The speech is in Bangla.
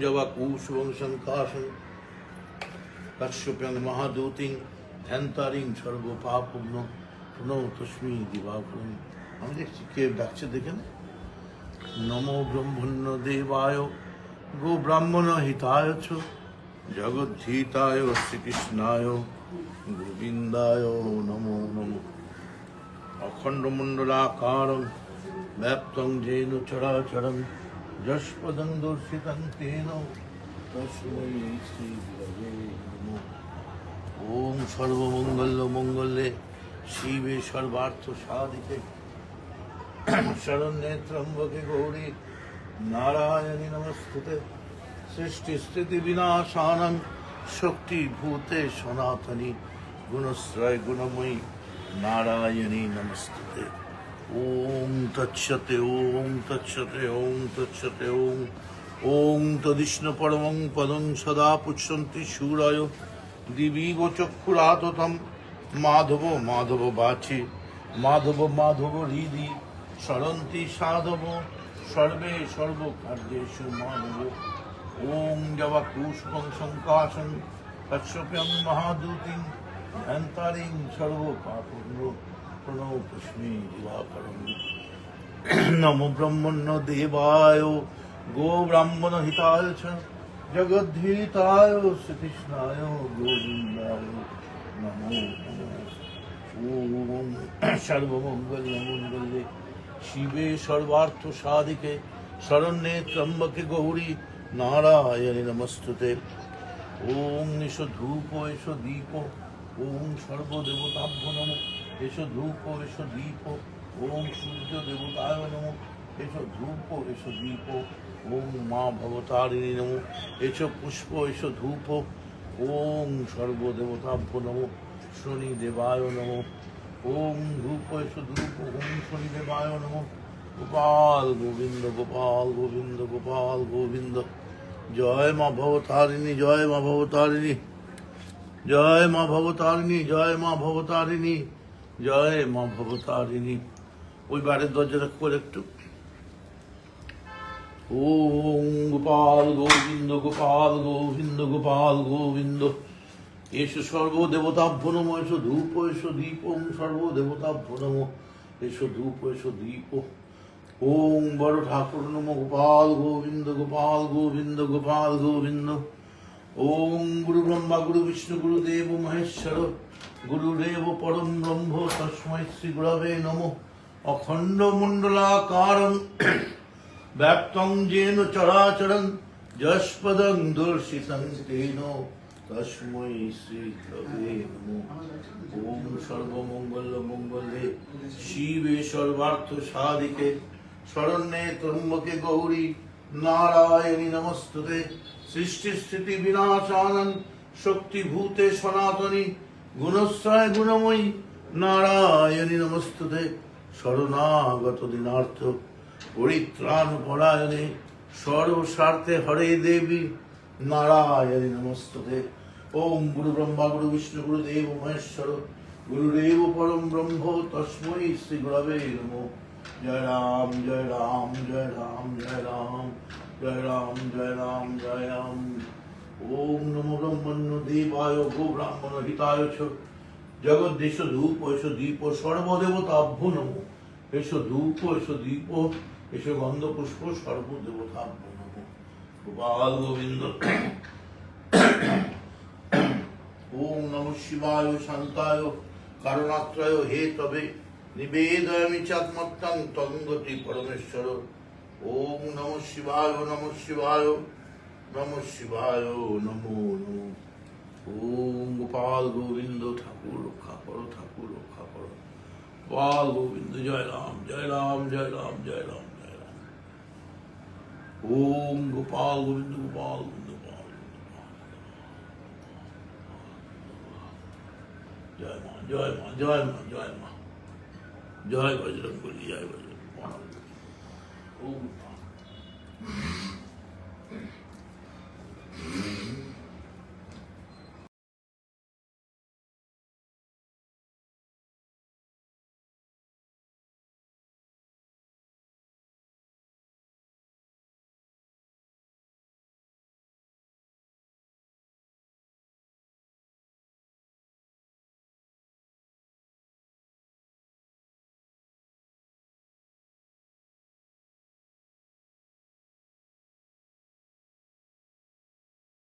জবাকুশবং শঙ্কাশং কাশ্যপ্যং মহাদূতিং ধ্যান্তারিং সর্বপাপগ্ন প্রণৌ তস্মি দিবাপুরম আমি দেখছি কে ডাকছে দেখে না নমো ব্রহ্মণ্য দেবায় গো ব্রাহ্মণ হিতায় চ জগদ্ধিতায় শ্রীকৃষ্ণায় গোবিন্দায় নমো নমো অখণ্ডমণ্ডলাকারং ব্যাপ্তং যেন চরাচরং যশপদং দর্শিতং তেন ওম সর্বমঙ্গল মঙ্গলে শিবে সর্বার্থ সাধিকে শরণ্যে ত্রম্বকে গৌরী নারায়ণী নমস্তুতে সৃষ্টি স্থিতি বিনাশানং সনাতনী গুণশ্রয় গুণময়ী নারায়ণী নমস্তুতে ওম তৎসতে ওম তৎসতে ওম তৎসতে ওম ওম তদিষ্ণ পরমং পদং সদা পুচ্ছন্তি সুরায় দিবীব চক্ষুরাততম মাধব মাধব বাচি মাধব মাধব হৃদি সরন্তি সাধব সর্বে সর্বকার্যেষু মানব ওম জবা কুষ্পং শঙ্কাশং কশ্যপ্যং মহাদূতিং ধ্যান্তারিং সর্বপাপগ্ন প্রণৌ তস্মি দিবাকরম নম ব্রহ্মণ্য দেবায় গো ব্রাহ্মণ হিতায় চ জগদ্ধিতায় শ্রীকৃষ্ণায় গোবিন্দায় নমো ওম মঙ্গলে শিবে সর্বার্থ সাধিকে শরণ্যে ত্রম্বকে গৌরী নারায়ণী নমস্তুতে ওম এসো ধূপ এসো দীপ ওম সর্বদেবতাভ্য নম এসো ধূপ, এসো দীপ, ওম সূর্য দেবতায় নম। এসো ধূপ, এসো দীপ, ওম মা ভবতারিণী নম। এসো পুষ্প, এসো ধূপ, ওম সর্বদেবতাভ্য নম। শনি দেবায় নম। ওম ধূপ, এসো ধূপ, ওম শনি দেবায় নম। গোপাল গোবিন্দ গোপাল গোবিন্দ গোপাল গোবিন্দ। জয় মা ভবতারিণী, জয় মা ভবতারিণী। জয় মা ভবতারিণী, জয় মা ভবতারিণী। জয় মা ভবতারিণী। ওই বাড়ির দরজাটা করে একটু। ওম গোপাল গোবিন্দ গোপাল গোবিন্দ গোপাল গোবিন্দ। এসো সর্বদেবতাভ্য নম এসো ধূপ, এসো দীপ ওম সর্বদেবতাভ্য নম এসো ধূপ, এসো দীপ। ওম বড় ঠাকুর নম, গোপাল গোবিন্দ গোপাল গোবিন্দ গোপাল গোবিন্দ। ওম গুরু ব্রহ্মা, গুরু বিষ্ণু গুরু দেব মহেশ্বর। গুরুদেব পরম ব্রহ্ম তস্মৈ শ্রী গুরবে নম অখণ্ড মণ্ডলাকারং ব্যাপ্তং যেন চরাচরং যশপদং দর্শিতং তেন তস্মৈ শ্রী গুরবে নম ওম সর্বমঙ্গল মঙ্গলে শিবে সর্বার্থ সাধিকে শরণ্যে গৌরী নারায়ণী নমস্তুতে সৃষ্টি স্থিতি শক্তিভূতে সনাতনী গুণশ্রয় গুণময়ী নারায়ণী নমস্তুতে শরণাগত দিনার্থ পরিত্রাণ পরায়ণে সর্বস্বার্থে হরে দেবী নারায়ণী নমস্তুতে। ওম গুরু ব্রহ্মা, গুরু বিষ্ণু, গুরু দেব মহেশ্বর গুরুদেব পরম ব্রহ্ম, তস্মৈ শ্রী গুরবে নমঃ। জয় রাম জয় রাম জয় রাম জয় রাম জয় রাম জয় রাম জয় রাম। ওম ব্রহ্মণ্য দেবায় গো ব্রাহ্মণ হিতায় ধূপ সর্বদেবতাভ্য ধূপ গন্ধ পুষ্প, সর্বদেবতাভ্য গোপাল গোবিন্দ। ওম নম শিবায় শান্তায় কারণাত্রয় হে তবে। নিবেদয়ামি চাত্মত্তং তঙ্গতি পরমেশ্বর। ওম নম শিবায় নম শিবায় নম শিবায়, নমো, নমঃ। ওম গোপাল গোবিন্দ ঠাকুর রক্ষা করো, ঠাকুর রক্ষা করো। গোপাল গোবিন্দ, জয় রাম জয় রাম জয় রাম জয় রাম জয় রাম। ওম গোপাল গোবিন্দ গোপাল গোবিন্দ, গোপাল। জয় মা জয় মা জয় মা জয় মা। জয় বজরং বলি জয় বজরং ওম